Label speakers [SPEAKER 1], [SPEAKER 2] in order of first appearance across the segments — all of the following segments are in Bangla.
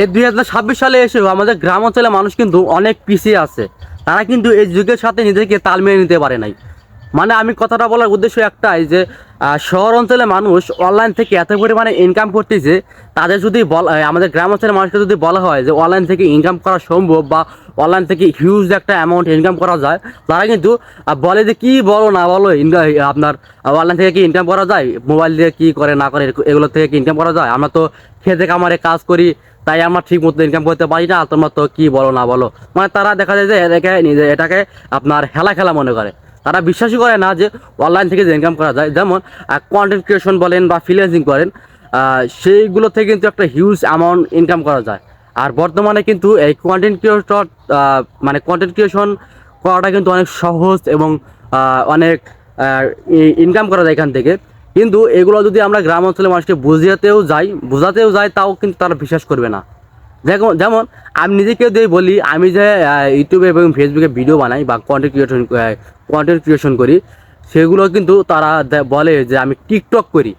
[SPEAKER 1] এই দুই ছাব্বিশ সালে এসেও আমাদের গ্রাম অঞ্চলে মানুষ কিন্তু অনেক পিছিয়ে আছে। তারা কিন্তু এই যুগের সাথে নিজেকে তাল মিলিয়ে নিতে পারে নাই। মানে আমি কথাটা বলার উদ্দেশ্য একটাই যে শহর অঞ্চলে মানুষ অনলাইন থেকে এত পরিমাণে ইনকাম করতেছে, তাদের যদি বলা আমাদের গ্রাম অঞ্চলের মানুষকে যদি বলা হয় যে অনলাইন থেকে ইনকাম করা সম্ভব বা অনলাইন থেকে হিউজ একটা অ্যামাউন্ট ইনকাম করা যায়, তারা কিন্তু বলে যে কি বলো না বলো আপনার অনলাইন থেকে কি ইনকাম করা যায়? মোবাইল দিয়ে কী করে না করে এগুলো থেকে কি ইনকাম করা যায়? আমরা তো খেতে কামারে কাজ করি তাই আমরা ঠিক মতো ইনকাম করতে পারি না, তোমরা তো কি বলো না বলো। মানে তারা দেখা যায় যে এটাকে নিজে, এটাকে আপনার খেলা খেলা মনে করে। তারা বিশ্বাসই করে না যে অনলাইন থেকে যে ইনকাম করা যায়, যেমন কন্টেন্ট ক্রিয়েশন বলেন বা ফ্রিল্যান্সিং করেন সেইগুলো থেকে কিন্তু একটা হিউজ অ্যামাউন্ট ইনকাম করা যায়। আর বর্তমানে কিন্তু এই কন্টেন্ট ক্রিয়েটর মানে কন্টেন্ট ক্রিয়েশন করাটা কিন্তু অনেক সহজ এবং অনেক ইনকাম করা যায় এখান থেকে। কিন্তু এগুলো যদি আমরা গ্রাম অঞ্চলের মানুষকে বুঝিয়েতেও যাই, বোঝাতেও যাই, তাও কিন্তু তারা বিশ্বাস করবে না। যেমন আমি নিজেকে দিয়ে বলি, আমি যে ইউটিউবে এবং ফেসবুকে ভিডিও বানাই বা কন্টেন্ট ক্রিয়েশন কন্টেন্ট ক্রিয়েশন করি, সেগুলো কিন্তু তারা বলে যে আমি টিকটক করি।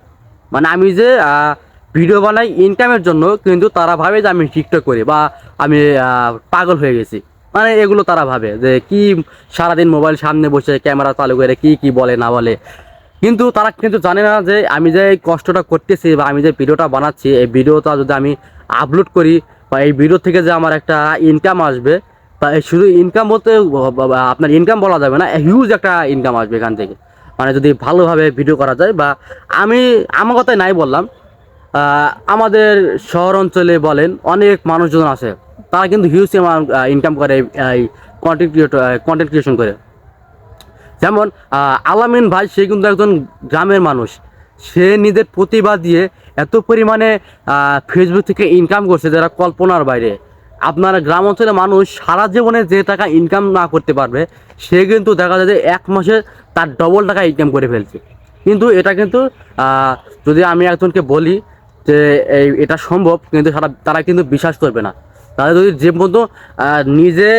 [SPEAKER 1] মানে আমি যে ভিডিও বানাই ইনকামের জন্য, কিন্তু তারা ভাবে যে আমি টিকটক করি বা আমি পাগল হয়ে গেছি। মানে এগুলো তারা ভাবে যে কি সারাদিন মোবাইল সামনে বসে ক্যামেরা চালু করে কি কি বলে, না বলে। কিন্তু তারা কিন্তু জানে না যে আমি যে কষ্টটা করতেছি বা আমি যে ভিডিওটা বানাচ্ছি, এই ভিডিওটা যদি আমি আপলোড করি বা এই ভিডিও থেকে যে আমার একটা ইনকাম আসবে, বা শুধু ইনকাম বলতে আপনার ইনকাম বলা যাবে না হিউজ একটা ইনকাম আসবে এখান থেকে। মানে যদি ভালোভাবে ভিডিও করা যায় বা আমি, আমার কথাই নাই বললাম আমাদের শহর অঞ্চলে বলেন অনেক মানুষজন আছে, তারা কিন্তু হিউজ ইনকাম করে এই কন্টেন্ট ক্রিয়েটর কন্টেন্ট ক্রিয়েশন করে। যেমন আলামিন ভাই সে কিন্তু একজন গ্রামের মানুষ। সে নিজের প্রতিভা দিয়ে এত পরিমাণে ফেসবুক থেকে ইনকাম করছে যারা কল্পনার বাইরে। আপনার গ্রাম অঞ্চলের মানুষ সারা জীবনে যে টাকা ইনকাম না করতে পারবে, সে কিন্তু দেখা যায় যে এক মাসে তার ডবল টাকা ইনকাম করে ফেলছে। কিন্তু এটা কিন্তু যদি আমি একজনকে বলি যে এই, এটা সম্ভব, কিন্তু সারা, তারা কিন্তু বিশ্বাস করবে না। তারা যদি যে মতো নিজে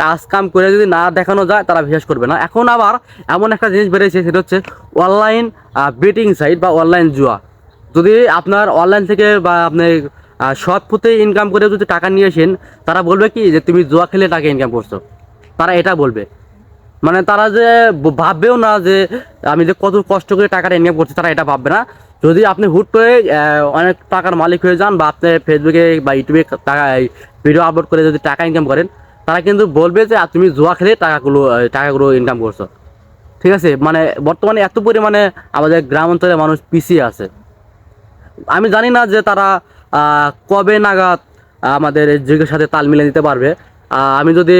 [SPEAKER 1] কাজ কাম করে যদি না দেখানো যায়, তারা বিশ্বাস করবে না। এখন আবার এমন একটা জিনিস বেড়েছে সেটা হচ্ছে অনলাইন বেটিং সাইট বা অনলাইন জুয়া। যদি আপনার অনলাইন থেকে বা আপনি সৎ পথে ইনকাম করে যদি টাকা নিয়ে আসেন, তারা বলবে কি যে তুমি জুয়া খেলে টাকা ইনকাম করছ? তারা এটা বলবে। মানে তারা যে ভাববেও না যে আমি যে কত কষ্ট করে টাকাটা ইনকাম করছি, তারা এটা ভাববে না। যদি আপনি হুট করে অনেক টাকার মালিক হয়ে যান বা আপনি ফেসবুকে বা ইউটিউবে টাকা ভিডিও আপলোড করে যদি টাকা ইনকাম করেন তারা কিন্তু বলবে যে তুমি জুয়া খেলে টাকাগুলো টাকাগুলো ইনকাম করছ। ঠিক আছে? মানে বর্তমানে এত পরিমাণে আমাদের গ্রাম অঞ্চলে মানুষ পিছিয়ে আছে। আমি জানি না যে তারা কবে নাগাদ আমাদের যুগের সাথে তাল মিলে দিতে পারবে। আমি যদি